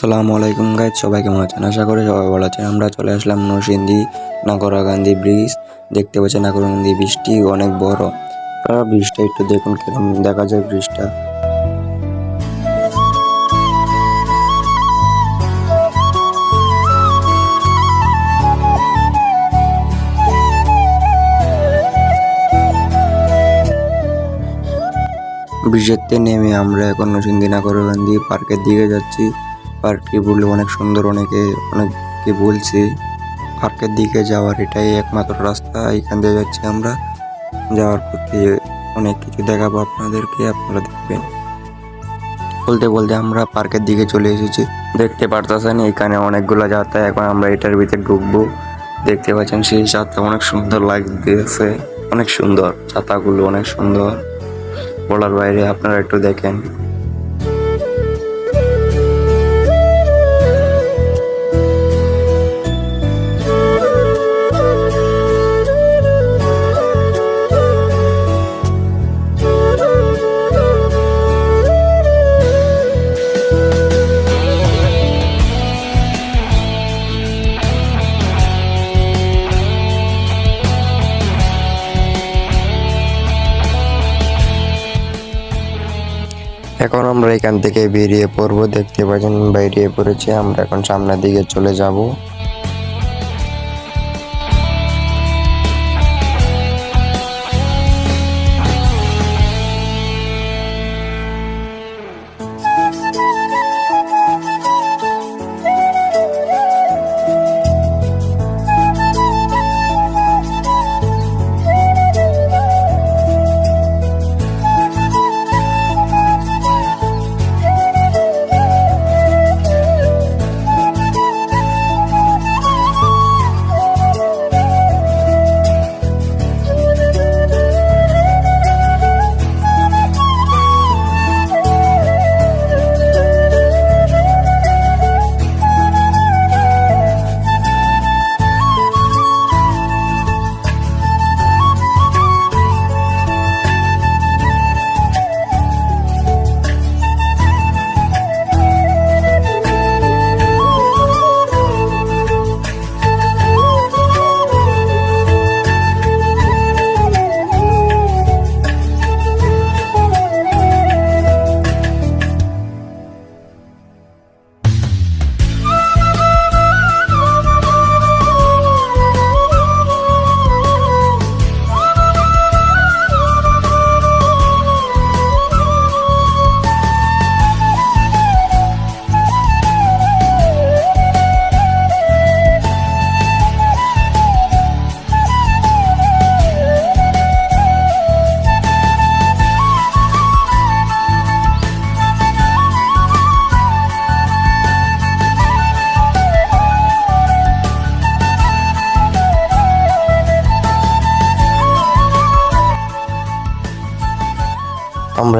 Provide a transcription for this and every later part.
আসসালামু আলাইকুম গাইজ, সবাই কেমন আছেন? আশা করি সবাই ভালো আছেন। আমরা চলে আসলাম নরসিংদী নাগরাকান্দি ব্রিজ। দেখতে পাচ্ছেন নাগরাকান্দি ব্রিজটি অনেক বড়। আপনারা ব্রিজটা একটু দেখুন কীরকম দেখা যায় ব্রিজটা। ব্রিজেতে নেমে আমরা এখন নরসিংদী নাগরাকান্দি পার্কের দিকে যাচ্ছি। পার্কটি বললে? অনেক সুন্দর, অনেকে, অনেককে বলছে। পার্কের দিকে যাওয়ার এটাই একমাত্র রাস্তা, এখান দিয়ে যাচ্ছি আমরা। যাওয়ার পথে অনেক কিছু দেখাবো আপনাদেরকে, আপনারা দেখবেন। বলতে বলতে আমরা পার্কের দিকে চলে এসেছি। দেখতে পারতেছেন, এখানে অনেকগুলো যাত্রা এখন আমরা এটার ভিতরে ঢুকবো। দেখতে পাচ্ছেন, সেই যাত্রা অনেক সুন্দর লাগতেছে। অনেক সুন্দর ছাতাগুলো অনেক সুন্দর। বলার বাইরে আপনারা একটু দেখেন। আমরা এখান থেকে বেরিয়ে পড়ব। দেখতে পাচ্ছেন, বেরিয়ে পড়েছি। আমরা এখন সামনের দিকে চলে যাব।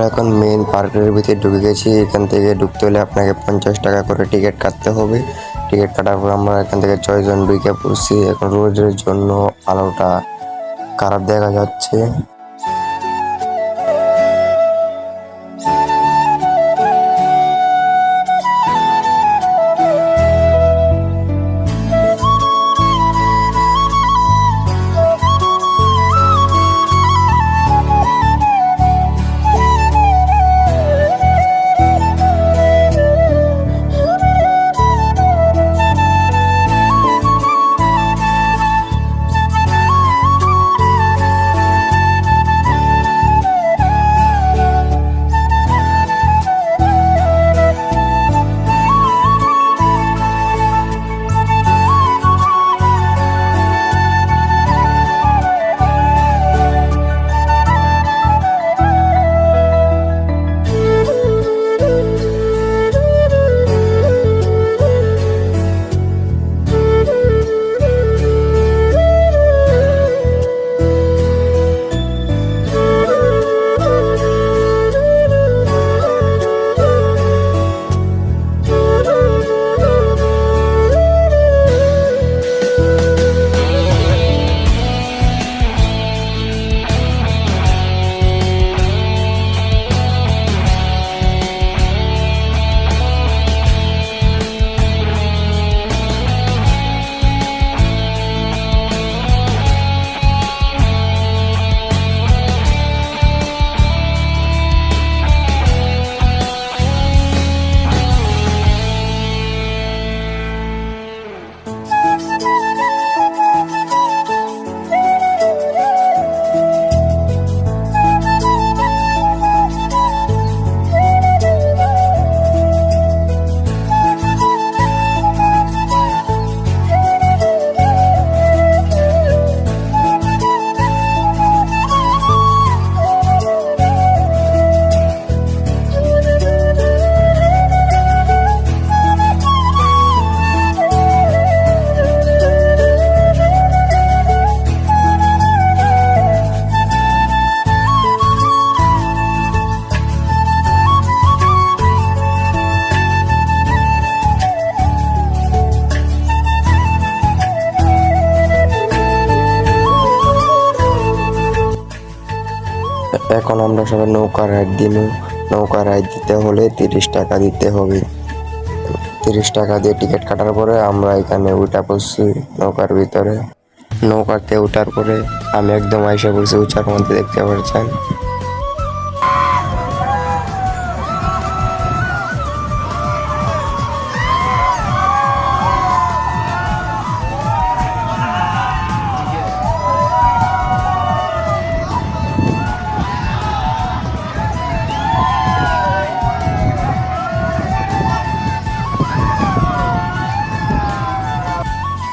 আমরা এখন মেইন পার্কের ভিতরে ঢুকে গেছি। এখান থেকে ঢুকতে হলে আপনাকে পঞ্চাশ টাকা করে টিকিট কাটতে হবে। টিকিট কাটার পর আমরা এখান থেকে ছয়জন ঢুকে পড়ছি। এখন রোজের জন্য আলোটা খারাপ দেখা যাচ্ছে। এখন আমরা সবাই নৌকা রাইড দিব নৌকা রাইড দিতে হলে তিরিশ টাকা দিতে হবে। তিরিশ টাকা দিয়ে টিকিট কাটার পরে আমরা এখানে উঠা পড়ছি নৌকার ভিতরে। নৌকাতে ওঠার পরে আমি একদম আইসা পড়ছি উঁচার মধ্যে, দেখতে পাচ্ছেন?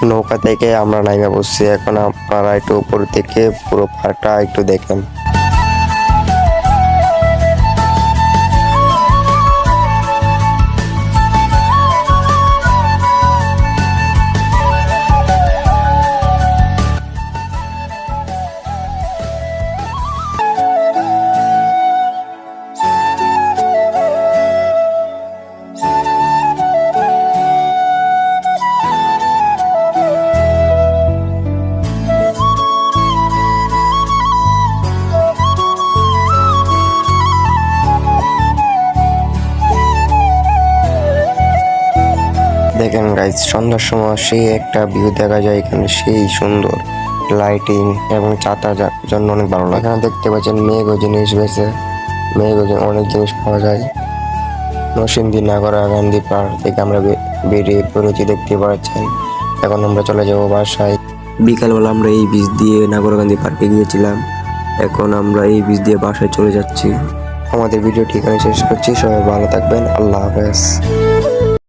নৌকা থেকে আমরা নাইমে বসছি। এখন আপনারা একটু উপর থেকে পুরো ফাটা একটু দেখেন। দেখেন গাইজ সন্ধ্যার সময় সেই একটা ভিউ দেখা যায় এখানে, সেই সুন্দর লাইটিং এবং চাতা জন্য অনেক ভালো লাগে। এখানে দেখতে পাচ্ছেন মেঘ জিনিস বেছে মেঘ অনেক জিনিস পাওয়া যায়। নরসিংদী, নাগরা, গান্ধী পার্ক থেকে আমরা বেরিয়ে পড়েছি দেখতে পাচ্ছেন। এখন আমরা চলে যাব বাসায়। বিকালবেলা আমরা এই বীজ দিয়ে নাগরকান্দি পার্কে গিয়েছিলাম। এখন আমরা এই বীজ দিয়ে বাসায় চলে যাচ্ছি। আমাদের ভিডিওটি এখানে শেষ করছি, সবাই ভালো থাকবেন, আল্লাহ হাফেজ।